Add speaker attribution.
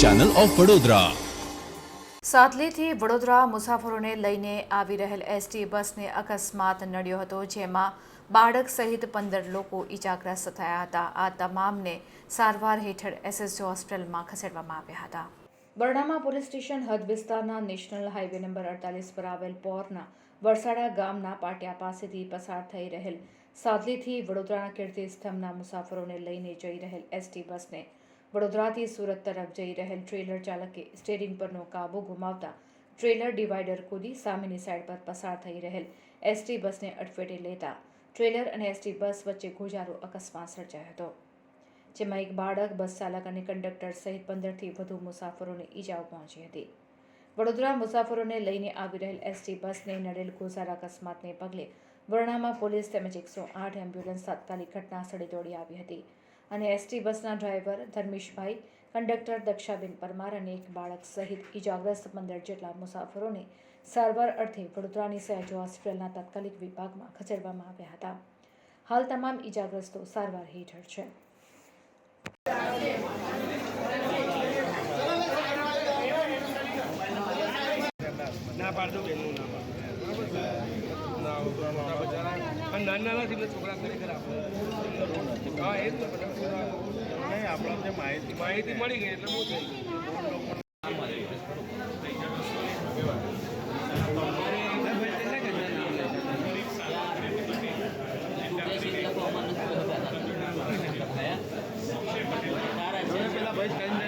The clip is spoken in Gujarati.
Speaker 1: ચેનલ ઓફ વડોદરા
Speaker 2: સાદલીથી વડોદરા મુસાફરોને લઈને આવી રહેલ એસટી બસને અકસ્માત નડ્યો હતો, જેમાં બાળક સહિત પંદર લોકો ઈજાગ્રસ્ત થયા હતા. આ તમામને સારવાર હેઠળ એસએસજી હોસ્પિટલમાં ખસેડવામાં આવ્યા હતા. બરડામાં પોલીસ સ્ટેશન હદ વિસ્તારના નેશનલ હાઈવે નંબર અડતાલીસ પર આવેલ પોરના વરસાડા ગામના પાટિયા પાસેથી પસાર થઈ રહેલ સાદલીથી વડોદરાના કીર્તિ સ્તંભના મુસાફરોને લઈને જઈ રહેલ એસટી બસને વડોદરાથી સુરત તરફ જઈ રહેલ ટ્રેલર ચાલકે સ્ટેરિંગ પરનો કાબુ ગુમાવતા ટ્રેલર ડિવાઈડર કૂદી સામેની સાઈડ પર પસાર થઈ રહેલ એસટી બસને અડફેટે લેતા ટ્રેલર અને એસટી બસ વચ્ચે ગોજારો અકસ્માત સર્જાયો હતો, જેમાં એક બાળક, બસ ચાલક અને કંડક્ટર સહિત પંદરથી વધુ મુસાફરોને ઈજાઓ પહોંચી હતી. વડોદરા મુસાફરોને લઈને આવી રહેલ એસટી બસને નડેલ ગોઝારા અકસ્માતને પગલે વરણામાં પોલીસ તેમજ એકસો આઠ એમ્બ્યુલન્સ તાત્કાલિક ઘટના સ્થળે દોડી આવી હતી. અને એસટી બસના ડ્રાઈવર ધર્મેશભાઈ, કંડક્ટર દક્ષાબેન પરમાર અને એક બાળક સહિત ઈજાગ્રસ્ત પંદર જેટલા મુસાફરોને સારવાર અર્થે વડોદરાની સહેજો હોસ્પિટલના તાત્કાલિક વિભાગમાં ખસેડવામાં આવ્યા હતા. હાલ તમામ ઈજાગ્રસ્તો સારવાર હેઠળ છે.
Speaker 3: ના પાડજો બેનનું ના પાડજો ના અને નાના નાનાથી એટલે છોકરા ખરેખર આપણે હા એ જ ને માહિતી માહિતી મળી ગઈ એટલે શું થઈ પેલા ભાઈ